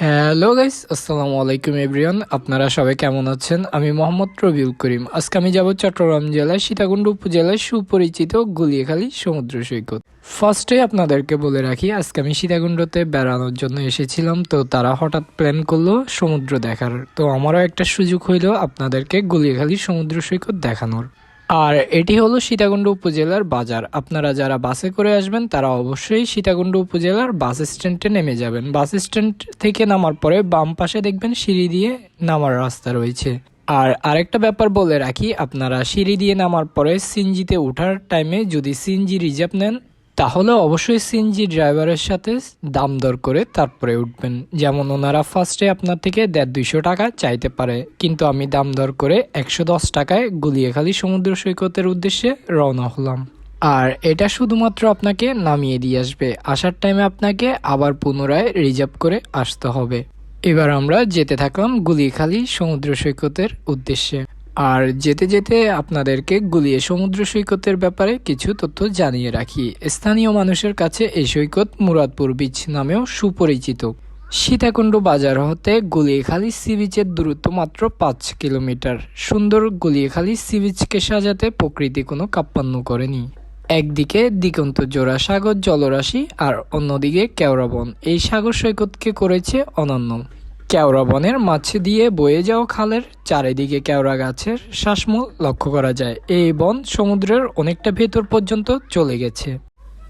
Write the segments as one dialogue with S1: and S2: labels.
S1: Hello guys আসসালামু আলাইকুম everyone আপনারা সবাই কেমন আছেন আমি মোহাম্মদ রবিউল করিম আজকে আমি যাব চট্টগ্রাম জেলার সীতাকুণ্ড উপজেলায় সুপরিচিত গুলিয়াখালী সমুদ্র সৈকত ফার্স্টে আপনাদেরকে বলে রাখি আজকে আমি সীতাকুণ্ডতে বেড়ানোর জন্য এসেছিলাম তো তারা হঠাৎ প্ল্যান করল সমুদ্র দেখার তো আমারও একটা সুযোগ হইল আপনাদেরকে গুলিয়াখালী সমুদ্র সৈকত দেখানোর আর এটি হলো সীতাকুণ্ড উপজেলার বাজার। আপনারা যারা বাসে করে আসবেন, তারা অবশ্যই সীতাকুণ্ড উপজেলার বাস স্ট্যান্ডে নেমে যাবেন। বাস স্ট্যান্ড থেকে নামার পরে বাম পাশে দেখবেন সিঁড়ি দিয়ে নামার রাস্তা রয়েছে। আর আরেকটা ব্যাপার বলে রাখি, আপনারা সিঁড়ি দিয়ে নামার পরে সিনজিতে ওঠার টাইমে যদি সিনজি রিজার্ভ নেন তাহলে অবশ্যই সিএনজি ড্রাইভারের সাথে দাম দর করে তারপরে উঠবেন। যেমন ওনারা ফার্স্টে আপনার থেকে দেড় দুইশো টাকা চাইতে পারে। কিন্তু আমি দাম দর করে একশো দশ টাকায় গুলিয়াখালী সমুদ্র সৈকতের উদ্দেশ্যে রওনা হলাম। আর এটা শুধুমাত্র আপনাকে নামিয়ে দিয়ে আসবে। আসার টাইমে আপনাকে আবার পুনরায় রিজার্ভ করে আসতে হবে। এবার আমরা যেতে থাকলাম গুলিয়াখালী সমুদ্র সৈকতের উদ্দেশ্যে। আর যেতে যেতে আপনাদেরকে গুলিয়ে সমুদ্র সৈকতের ব্যাপারে কিছু তথ্য জানিয়ে রাখি। স্থানীয় মানুষের কাছে এই সৈকত মুরাদপুর বিচ নামেও সুপরিচিত। সীতাকুণ্ড বাজার হতে গুলিয়েখালী সি বিচের দূরত্ব মাত্র পাঁচ কিলোমিটার। সুন্দর গুলিয়েখালী সি বিচকে সাজাতে প্রকৃতি কোনো কাপ্পান্ন করেনি। একদিকে দিগন্ত জোড়া সাগর জলরাশি আর অন্যদিকে কেওড়াবন। এই সাগর সৈকতকে করেছে অনন্য। কেওড়া বনের মাছ দিয়ে বয়ে যাওয়া খালের চারিদিকে কেওড়া গাছের শ্বাসমূল লক্ষ্য করা যায়। এই বন সমুদ্রের অনেকটা ভেতর পর্যন্ত চলে গেছে।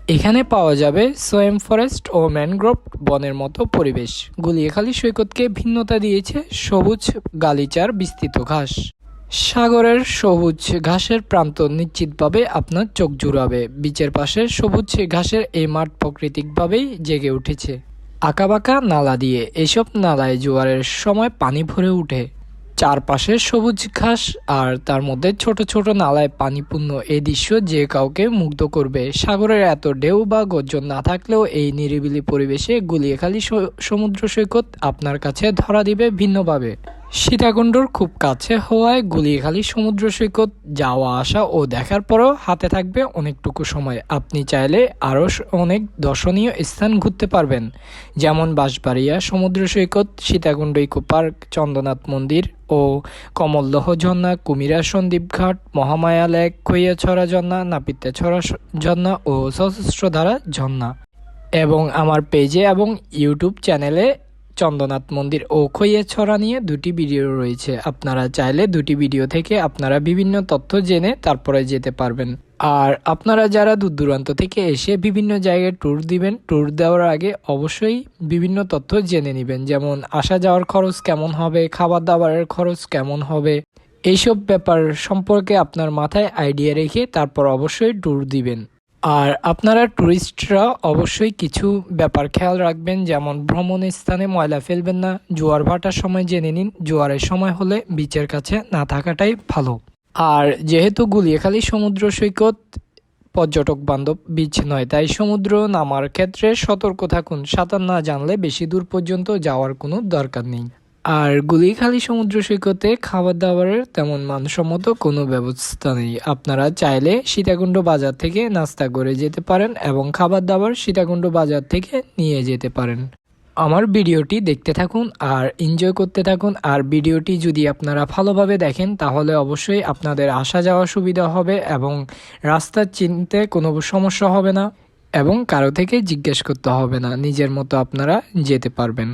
S1: এখানে পাওয়া যাবে সোয়েম ফরেস্ট ও ম্যানগ্রোভ বনের মতো পরিবেশ। গুলিয়াখালী সৈকতকে ভিন্নতা দিয়েছে সবুজ গালিচার বিস্তৃত ঘাস। সাগরের সবুজ ঘাসের প্রান্ত নিশ্চিতভাবে আপনার চোখ জুড়াবে। বিচের পাশে সবুজ ঘাসের এই মাঠ প্রাকৃতিকভাবেই জেগে উঠেছে। আঁকাবাঁকা নালা দিয়ে এসব নালায় জোয়ারের সময় পানি ভরে উঠে। চারপাশে সবুজ ঘাস আর তার মধ্যে ছোট ছোট নালায় পানিপূর্ণ এই দৃশ্য যে কাউকে মুগ্ধ করবে। সাগরের এত ঢেউ বা গর্জন না থাকলেও এই নিরিবিলি পরিবেশে গুলিয়েখালি সমুদ্র সৈকত আপনার কাছে ধরা দিবে ভিন্নভাবে। সীতাকুণ্ডর খুব কাছে হওয়ায় গুলিয়াখালী সমুদ্র সৈকত যাওয়া, আসা ও দেখার পরও হাতে থাকবে অনেকটুকু সময়। আপনি চাইলে আরও অনেক দর্শনীয় স্থান ঘুরতে পারবেন, যেমন বাঁশবাড়িয়া সমুদ্র সৈকত, সীতাকুণ্ড ইকো পার্ক, চন্দ্রনাথ মন্দির ও কমলদহ ঝর্ণা, কুমিরা সন্দ্বীপ ঘাট, মহামায়া লেক খৈয়াছড়া ঝর্ণা নাপিতেছড়া স- ঝর্ণা ও সশস্ত্রধারা ঝর্ণা। এবং আমার পেজে এবং ইউটিউব চ্যানেলে চন্দ্রনাথ মন্দির ও খৈয়াছড়া নিয়ে দুটি ভিডিও রয়েছে। আপনারা চাইলে দুটি ভিডিও থেকে আপনারা বিভিন্ন তথ্য জেনে তারপরে যেতে পারবেন। আর আপনারা যারা দূর দূরান্ত থেকে এসে বিভিন্ন জায়গায় ট্যুর দিবেন ট্যুর দেওয়ার আগে অবশ্যই বিভিন্ন তথ্য জেনে নেবেন। যেমন আসা যাওয়ার খরচ কেমন হবে, খাবার দাবারের খরচ কেমন হবে, এইসব ব্যাপার সম্পর্কে আপনার মাথায় আইডিয়া রেখে তারপর অবশ্যই ট্যুর দিবেন। আর আপনারা ট্যুরিস্টরা অবশ্যই কিছু ব্যাপার খেয়াল রাখবেন, যেমন ভ্রমণ স্থানে ময়লা ফেলবেন না, জোয়ার ভাটার সময় জেনে নিন, জোয়ারের সময় হলে বিচের কাছে না থাকাটাই ভালো। আর যেহেতু গুলিয়াখালী সমুদ্র সৈকত পর্যটক বান্ধব বিচ নয়, তাই সমুদ্র নামার ক্ষেত্রে সতর্ক থাকুন। সাঁতার না জানলে বেশি দূর পর্যন্ত যাওয়ার কোনো দরকার নেই। আর গুলিখালি সমুদ্র সৈকতে খাবার দাবারের তেমন মানসম্মত কোনো ব্যবস্থা নেই। আপনারা চাইলে সীতাকুণ্ড বাজার থেকে নাস্তা করে যেতে পারেন এবং খাবার দাবার সীতাকুণ্ড বাজার থেকে নিয়ে যেতে পারেন। আমার ভিডিওটি দেখতে থাকুন আর এনজয় করতে থাকুন। আর ভিডিওটি যদি আপনারা ভালোভাবে দেখেন, তাহলে অবশ্যই আপনাদের আসা যাওয়া সুবিধা হবে এবং রাস্তা চিনতে কোনো সমস্যা হবে না এবং কারও থেকে জিজ্ঞেস করতে হবে না। নিজের মতো আপনারা যেতে পারবেন।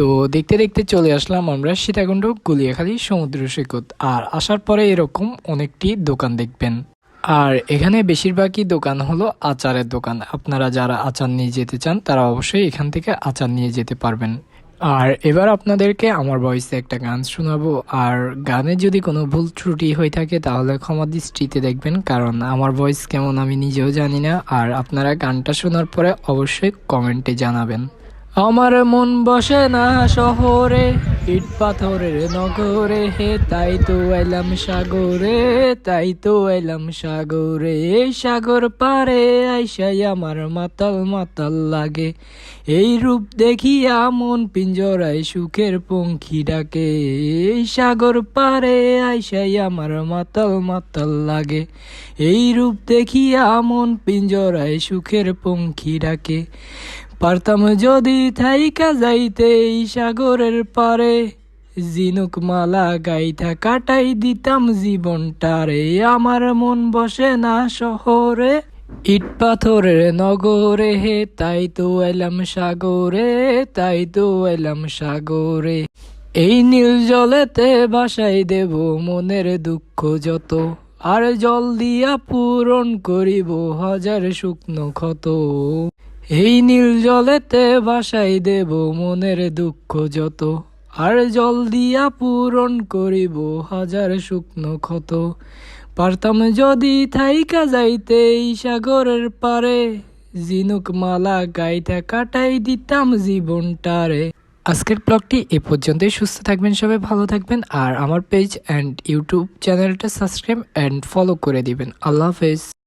S1: তো দেখতে দেখতে চলে আসলাম আমরা সীতাকুণ্ড গুলিয়াখালী সমুদ্র সৈকত। আর আসার পরে এরকম অনেকটি দোকান দেখবেন। আর এখানে বেশিরভাগই দোকান হলো আচারের দোকান। আপনারা যারা আচার নিয়ে যেতে চান, তারা অবশ্যই এখান থেকে আচার নিয়ে যেতে পারবেন। আর এবার আপনাদেরকে আমার ভয়েসে একটা গান শোনাবো। আর গানে যদি কোনো ভুল ত্রুটি হয়ে থাকে, তাহলে ক্ষমা দৃষ্টিতে দেখবেন। কারণ আমার ভয়েস কেমন আমি নিজেও জানি না। আর আপনারা গানটা শোনার পরে অবশ্যই কমেন্টে জানাবেন। আমার মন বসে না শহরে, ইট পাথরের নগরে, হে তাই তো এলাম সাগরে, তাই তো এলাম সাগরে সাগর পারে আইসাই আমার মাতাল মাতাল লাগে। এই রূপ দেখিয়া মন পিঞ্জরায় সুখের পঙ্খী ডাকে, এই সাগর পারে আইসাই আমার মাতাল মাতাল লাগে। এই রূপ দেখিয়া মন পিঞ্জরায় সুখের পঙ্খী ডাকে। পারতাম যদি থাইকা যাইতে সাগরের পারে। জিনুক মালা গাইথা কাটাই দিতাম জীবনটারে আমার মন বসে না শহরে। ইট পাথরের নগরে, হে, তাই তো এলাম সাগরে, তাই তো এলাম সাগরে। এই নীল জলেতে বাসাই দেব মনের দুঃখ যত। আর জল দিয়া পূরণ করিব হাজার শুকনো ক্ষত। এই নীল জলেতে বাসাই দেব মনের দুঃখ যত, আর জল দিয়া পূরণ করিব হাজার শুকনো ক্ষত। পারতাম যদি থাইকা যাইতে এই সাগরের পারে জিনুক মালা গাইতে কাটাই দিতাম জীবনটারে। আজকের ব্লগটি এ পর্যন্তই, সুস্থ থাকবেন সবাই, ভালো থাকবেন, আর আমার পেজ অ্যান্ড ইউটিউব চ্যানেলটা সাবস্ক্রাইব অ্যান্ড ফলো করে দিবেন। আল্লাহ হাফেজ।